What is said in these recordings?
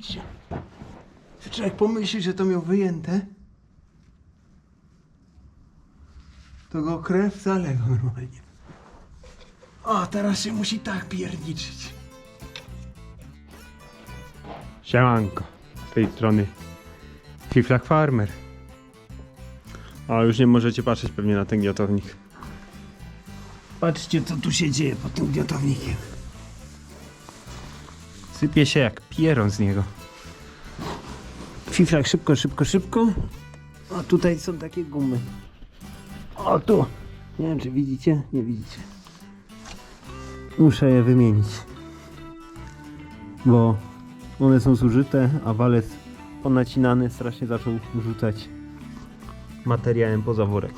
Czekajcie. Człowiek pomyśli, że to miał wyjęte. To go krew zalewa normalnie. O, teraz się musi tak pierniczyć. Siemanko. Z tej strony Fiflak Farmer. A już nie możecie patrzeć pewnie na ten giotownik. Patrzcie co tu się dzieje pod tym giotownikiem. Sypie się jak pieron z niego. Fiflak szybko, szybko, szybko. A tutaj są takie gumy. O tu. Nie wiem czy widzicie? Nie widzicie. Muszę je wymienić. Bo one są zużyte, a walec ponacinany strasznie zaczął rzucać materiałem poza worek.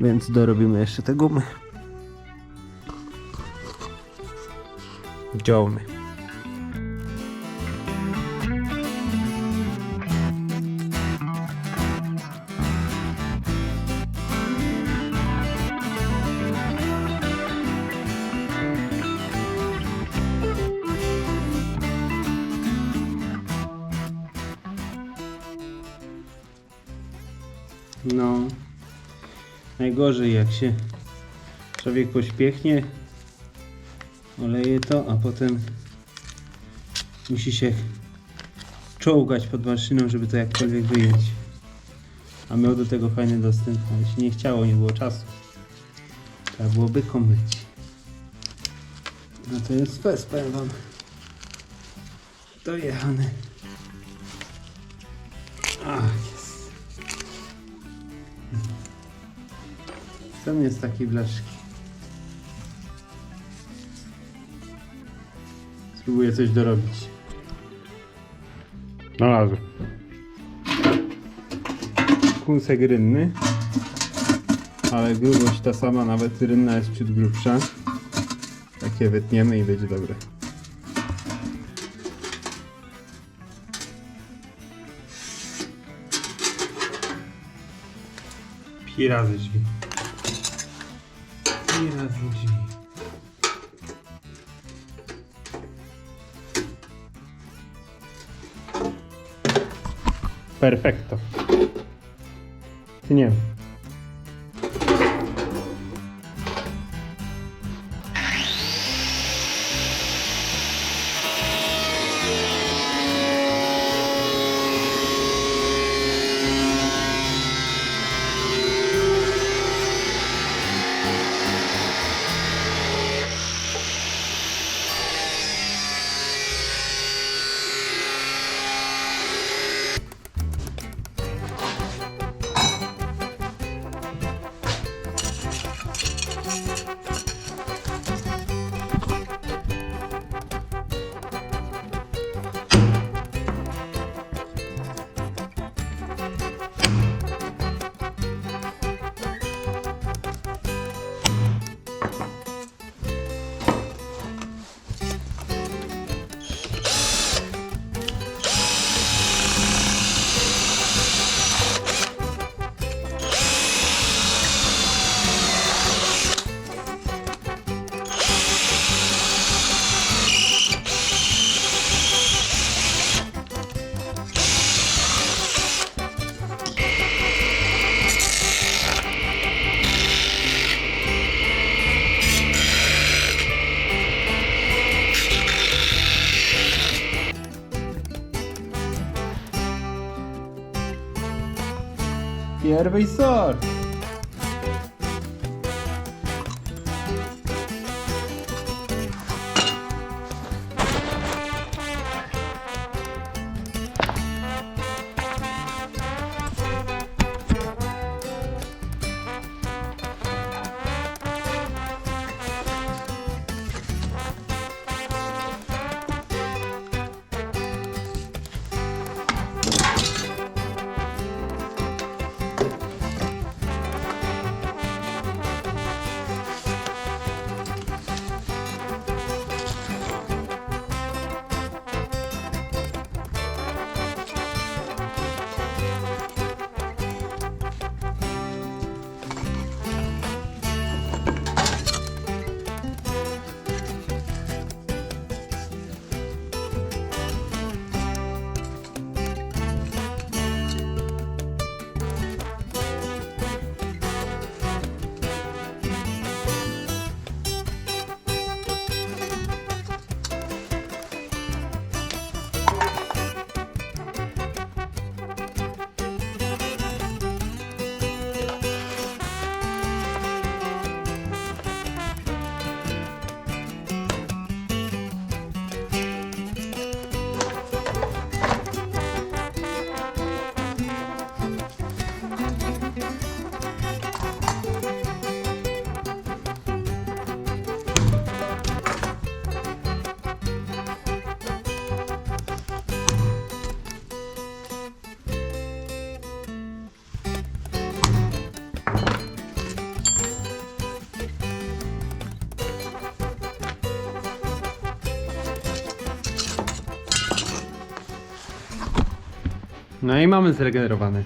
Więc dorobimy jeszcze te gumy. Działamy. No. Najgorzej jak się człowiek pośpiechnie, oleje to, a potem musi się czołgać pod maszyną, żeby to jakkolwiek wyjąć. A miał do tego fajny dostęp, ale się nie chciało, nie było czasu. Trzeba było byką myć. No to jest fest, powiem wam. Dojechany. Ach, jest. Tam jest takie blaszki. Spróbuję coś dorobić. Znalazłem. Kąsek rynny. Ale grubość ta sama, nawet rynna jest ciut grubsza. Takie wytniemy i będzie dobre. Pi razy drzwi. Pi razy drzwi. Perfecto. Ні, nie. Pierwszy No i mamy zregenerowany.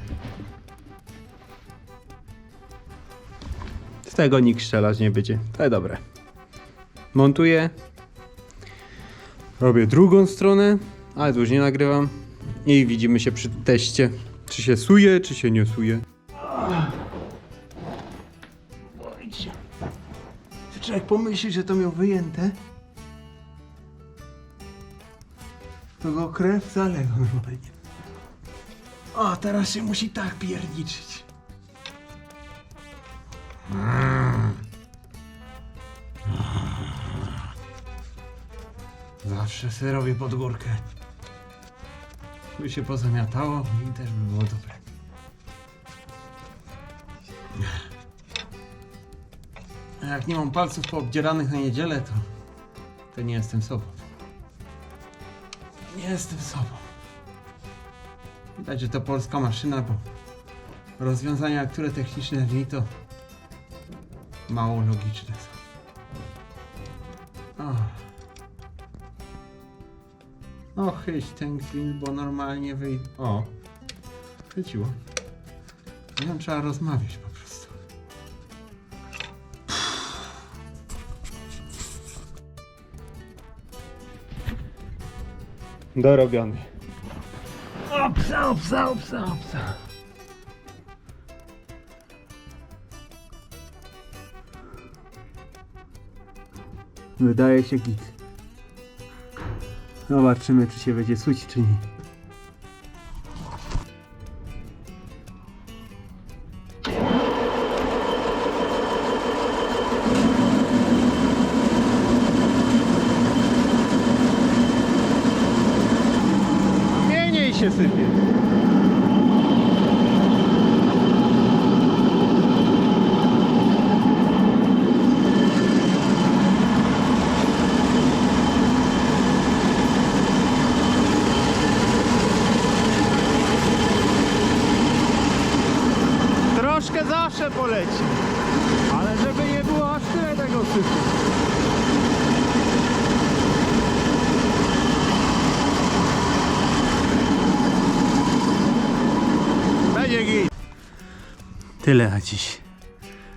Z tego nikt strzelać nie będzie. To jest dobre. Montuję. Robię drugą stronę, ale nie nagrywam. I widzimy się przy teście. Czy się suje, czy się nie suje. Człowiek pomyśli, że to miał wyjęte. To go krew zalewa normalnie. O, teraz się musi tak pierniczyć. Zawsze sobie robię pod górkę. By się pozamiatało i też by było dobre. A jak nie mam palców poobdzieranych na niedzielę, to, to nie jestem sobą. Nie jestem sobą. Widać, że to polska maszyna, bo rozwiązania, które techniczne w niej to mało logiczne są. O. No chyć ten grill, bo normalnie wyj... O. Chwyciło. Nie wiem, trzeba rozmawiać po prostu. Dorobiony. Opsa, opsa, opsa, opsa. Wydaje się git. Zobaczymy, czy się będzie suć, czy nie. Tyle na dziś.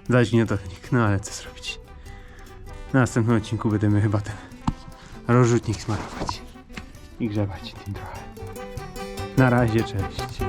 Zaś nie donik, no ale co zrobić. Na następnym odcinku będziemy chyba ten rozrzutnik smarować. I grzebać tym trochę. Na razie, cześć.